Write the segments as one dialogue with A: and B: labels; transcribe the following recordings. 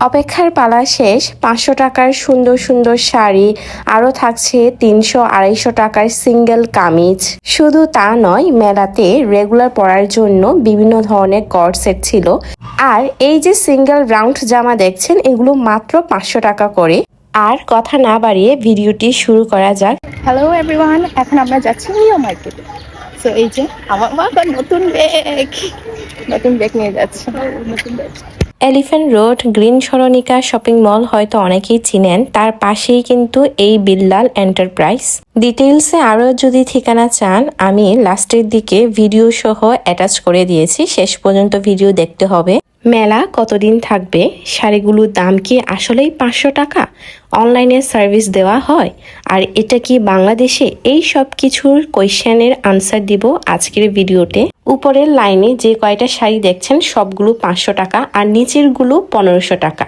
A: অপেক্ষার পালা শেষ পাঁচশো টাকার সুন্দর সুন্দর শাড়ি আরও থাকছে তিনশো আড়াইশো টাকার সিঙ্গেল কামিজ। শুধু তা নয় মেলাতে রেগুলার পরার জন্য বিভিন্ন ধরনের কট সেট ছিল। আর এই যে সিঙ্গেল রাউন্ড জামা দেখছেন এগুলো মাত্র পাঁচশো টাকা করে। আর কথা না বাড়িয়ে ভিডিওটি শুরু করা যাক।
B: হ্যালো এভরিওয়ান এখন আমরা যাচ্ছি নিউ মার্কেটে সো এই যে আমার মা নতুন ব্যাগ নতুন ব্যাগ নিয়ে যাচ্ছে। নতুন ব্যাগ
A: এলিফ্যান্ট রোড, গ্রিন সরণিকা শপিং মল হয়তো অনেকেই চিনেন। তার পাশেই কিন্তু এই বিল্লাল এন্টারপ্রাইজ। ডিটেলসে আরও যদি ঠিকানা চান, আমি লাস্টের দিকে ভিডিও সহ অ্যাটাচ করে দিয়েছি। শেষ পর্যন্ত ভিডিও দেখতে হবে। মেলা কতদিন থাকবে? শাড়িগুলোর দাম কি আসলেই পাঁচশো টাকা? অনলাইনে সার্ভিস দেওয়া হয়। আর এটা কি বাংলাদেশে এই সব কিছুর কোয়েশ্চেনের আনসার দিব আজকের ভিডিওতে? উপরের লাইনে যে কয়টা শাড়ি দেখছেন, সবগুলো পাঁচশো টাকা আর নিচেরগুলো পনেরোশো টাকা।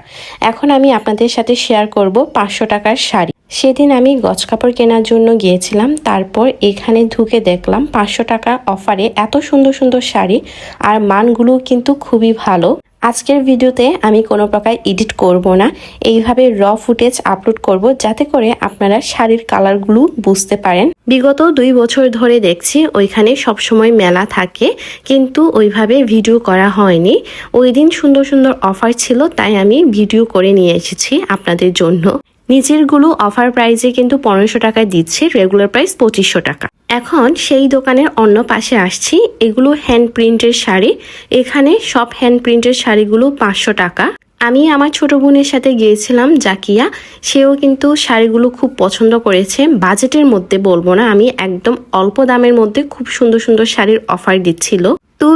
A: এখন আমি আপনাদের সাথে শেয়ার করব পাঁচশো টাকার শাড়ি। সেদিন আমি গজ কাপড় কেনার জন্য গিয়েছিলাম, তারপর এখানে ঢুকে দেখলাম পাঁচশো টাকা অফারে এত সুন্দর সুন্দর শাড়ি, আর মানগুলো কিন্তু খুবই ভালো। আজকের ভিডিওতে আমি কোনো প্রকার এডিট করব না। এইভাবে র ফুটেজ আপলোড করব যাতে করে আপনারা শাড়ির কালারগুলো বুঝতে পারেন। বিগত দুই বছর ধরে দেখছি ওইখানে সবসময় মেলা থাকে, কিন্তু ওইভাবে ভিডিও করা হয়নি। ওই দিন সুন্দর সুন্দর অফার ছিল, তাই আমি ভিডিও করে নিয়ে এসেছি আপনাদের জন্য। নিচেরগুলো অফার প্রাইসে কিন্তু পনেরোশো টাকায় দিচ্ছে রেগুলার প্রাইস পঁচিশশো টাকা। এখন সেই দোকানের অন্য পাশে আসছি, এগুলো হ্যান্ড প্রিন্টের শাড়ি। এখানে সব হ্যান্ড প্রিন্টের শাড়িগুলো পাঁচশো টাকা। আমি আমার ছোট বোনের সাথে গিয়েছিলাম জাকিয়া, সেও কিন্তু শাড়িগুলো খুব পছন্দ করেছে। বাজেটের মধ্যে বলব না, আমি একদম অল্প দামের মধ্যে খুব সুন্দর সুন্দর শাড়ির অফার দিচ্ছিল।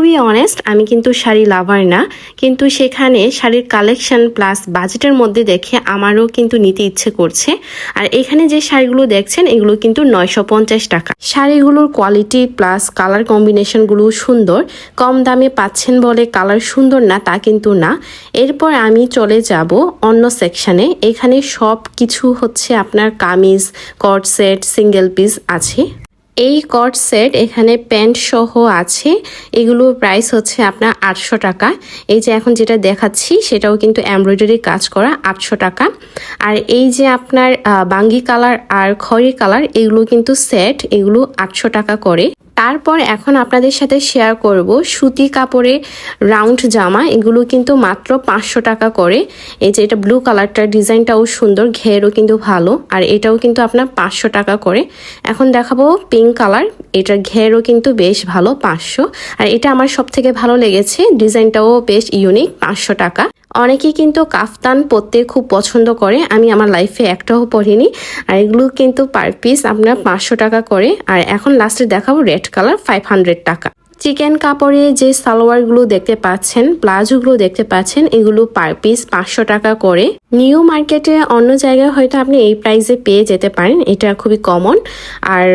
A: বি অনেস্ট আমি কিন্তু শাড়ি লাভার না। কিন্তু সেখানে শাড়ির কালেকশন প্লাস বাজেটের মধ্যে দেখে আমারও কিন্তু নিতে ইচ্ছে করছে। আর এখানে যে শাড়িগুলো দেখছেন, এগুলো কিন্তু নয়শো পঞ্চাশ টাকা। শাড়িগুলোর কোয়ালিটি প্লাস কালার কম্বিনেশনগুলো সুন্দর। কম দামে পাচ্ছেন বলে কালার সুন্দর না, তা কিন্তু না। এরপর আমি চলে যাব অন্য সেকশনে এখানে সব কিছু হচ্ছে আপনার কামিজ কট সেট সিঙ্গেল পিস আছে। এই কট সেট এখানে প্যান্ট সহ আছে। এগুলোর প্রাইস হচ্ছে আপনার আটশো টাকা। এই যে এখন যেটা দেখাচ্ছি, সেটাও কিন্তু এমব্রয়ডারি কাজ করা আটশো টাকা। আর এই যে আপনার বাঙ্গি কালার আর খড়ি কালার, এগুলো কিন্তু সেট, এগুলো আটশো টাকা করে। তারপর এখন আপনাদের সাথে শেয়ার করব সুতি কাপড়ে রাউন্ড জামা। এগুলো কিন্তু মাত্র পাঁচশো টাকা করে। এই যে এটা ব্লু কালারটার ডিজাইনটাও সুন্দর, ঘেরও কিন্তু ভালো। আর এটাও কিন্তু আপনার পাঁচশো টাকা করে। এখন দেখাবো পিঙ্ক কালার এটার ঘেরও কিন্তু বেশ ভালো, পাঁচশো। আর এটা আমার সব থেকে ভালো লেগেছে, ডিজাইনটাও বেশ ইউনিক পাঁচশো টাকা। অনেকেই কিন্তু কাফতান পরতে খুব পছন্দ করে। আমি আমার লাইফে একটাও পরিনি। আর এগুলো কিন্তু পার পিস আপনার পাঁচশো টাকা করে। আর এখন লাস্টে দেখাবো রেড কালার ফাইভ হান্ড্রেড টাকা। চিকেন কাপড়ে যে সালোয়ারগুলো দেখতে পাচ্ছেন প্লাজোগুলো দেখতে পাচ্ছেন, এগুলো পার পিস পাঁচশো টাকা করে। নিউ মার্কেটে অন্য জায়গায় হয়তো আপনি এই প্রাইসে পেয়ে যেতে পারেন। এটা খুবই কমন আর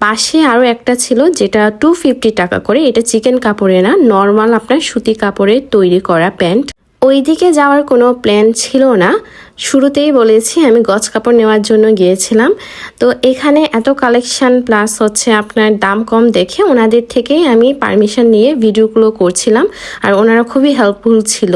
A: পাশে আরও একটা ছিল যেটা টু ফিফটি টাকা করে। এটা চিকেন কাপড়ে না নর্মাল আপনার সুতি কাপড়ে তৈরি করা প্যান্ট ওইদিকে যাওয়ার কোনো প্ল্যান ছিল না। শুরুতেই বলেছি আমি গছ কাপড় নেওয়ার জন্য গিয়েছিলাম। তো এখানে এত কালেকশন প্লাস হচ্ছে আপনার দাম কম দেখে ওনাদের থেকেই আমি পারমিশন নিয়ে ভিডিওগুলো করছিলাম আর ওনারা খুবই হেল্পফুল ছিল।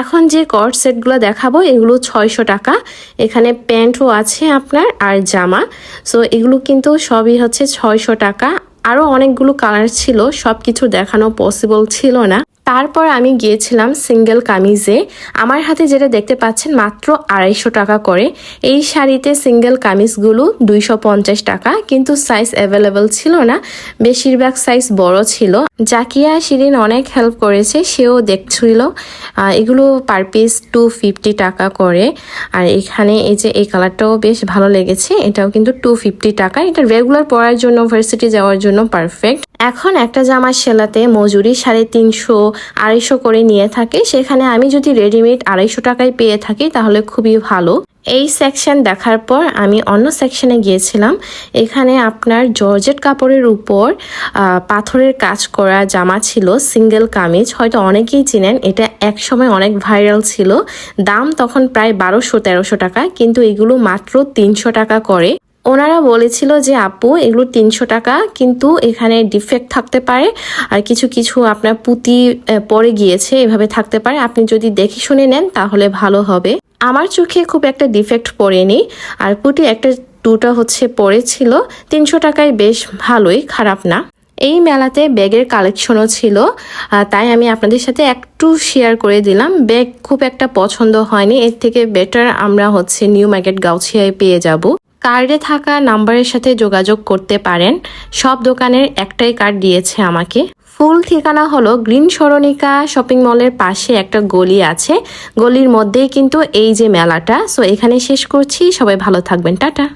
A: এখন যে কট সেটগুলো দেখাবো, এগুলো ছয়শো টাকা। এখানে প্যান্টও আছে আপনার আর জামা। সো এগুলো কিন্তু সবই হচ্ছে ছয়শো টাকা। আরও অনেকগুলো কালার ছিল সব কিছু দেখানো পসিবল ছিল না। তারপর আমি গিয়েছিলাম সিঙ্গেল কামিজে। আমার হাতে যেটা দেখতে পাচ্ছেন মাত্র আড়াইশো টাকা করে। এই শাড়িতে সিঙ্গেল কামিজগুলো দুইশো পঞ্চাশ টাকা, কিন্তু সাইজ অ্যাভেলেবেল ছিল না। বেশিরভাগ সাইজ বড় ছিল। জাকিয়া শিরিন অনেক হেল্প করেছে, সেও দেখছিল। এগুলো পার পিস টু ফিফটি টাকা করে। আর এখানে এই যে এই কালারটাও বেশ ভালো লেগেছে, এটাও কিন্তু টু ফিফটি টাকা। এটা রেগুলার পরার জন্য ভার্সিটি যাওয়ার জন্য পারফেক্ট এখন একটা জামার সেলাতে মজুরি সাড়ে তিনশো, আড়াইশো করে নিয়ে থাকে। সেখানে আমি যদি রেডিমেড আড়াইশো টাকায় পেয়ে থাকি, তাহলে খুবই ভালো। এই সেকশন দেখার পর আমি অন্য সেকশনে গিয়েছিলাম। এখানে আপনার জর্জেট কাপড়ের উপর পাথরের কাজ করা জামা ছিল, সিঙ্গেল কামিজ। হয়তো অনেকেই চিনেন, এটা একসময় অনেক ভাইরাল ছিল। দাম তখন প্রায় বারোশো তেরোশো টাকা, কিন্তু এগুলো মাত্র তিনশো টাকা করে। ওনারা বলেছিল যে, আপু, এগুলো তিনশো টাকা, কিন্তু এখানে ডিফেক্ট থাকতে পারে, আর কিছু কিছু আপনার পুঁতি পড়ে গিয়েছে, এভাবে থাকতে পারে। আপনি যদি দেখে শুনে নেন, তাহলে ভালো হবে। আমার চোখে খুব একটা ডিফেক্ট পড়েনি, আর পুঁতি একটা দুটো হচ্ছে পড়েছিল। তিনশো টাকায় বেশ ভালোই, খারাপ না। এই মেলাতে ব্যাগের কালেকশনও ছিল তাই আমি আপনাদের সাথে একটু শেয়ার করে দিলাম। ব্যাগ খুব একটা পছন্দ হয়নি, এর থেকে বেটার আমরা হচ্ছে নিউ মার্কেট গাউছিয়ায় পেয়ে যাব। কার্ডে থাকা নাম্বারের সাথে যোগাযোগ করতে পারেন। সব দোকানের একটাই কার্ড দিয়েছে আমাকে। ফুল ঠিকানা হলো গ্রিন সরণিকা শপিং মলের পাশে একটা গলি আছে। গলির মধ্যেই কিন্তু এই যে মেলাটা। সো এখানে শেষ করছি। সবাই ভালো থাকবেন। টাটা।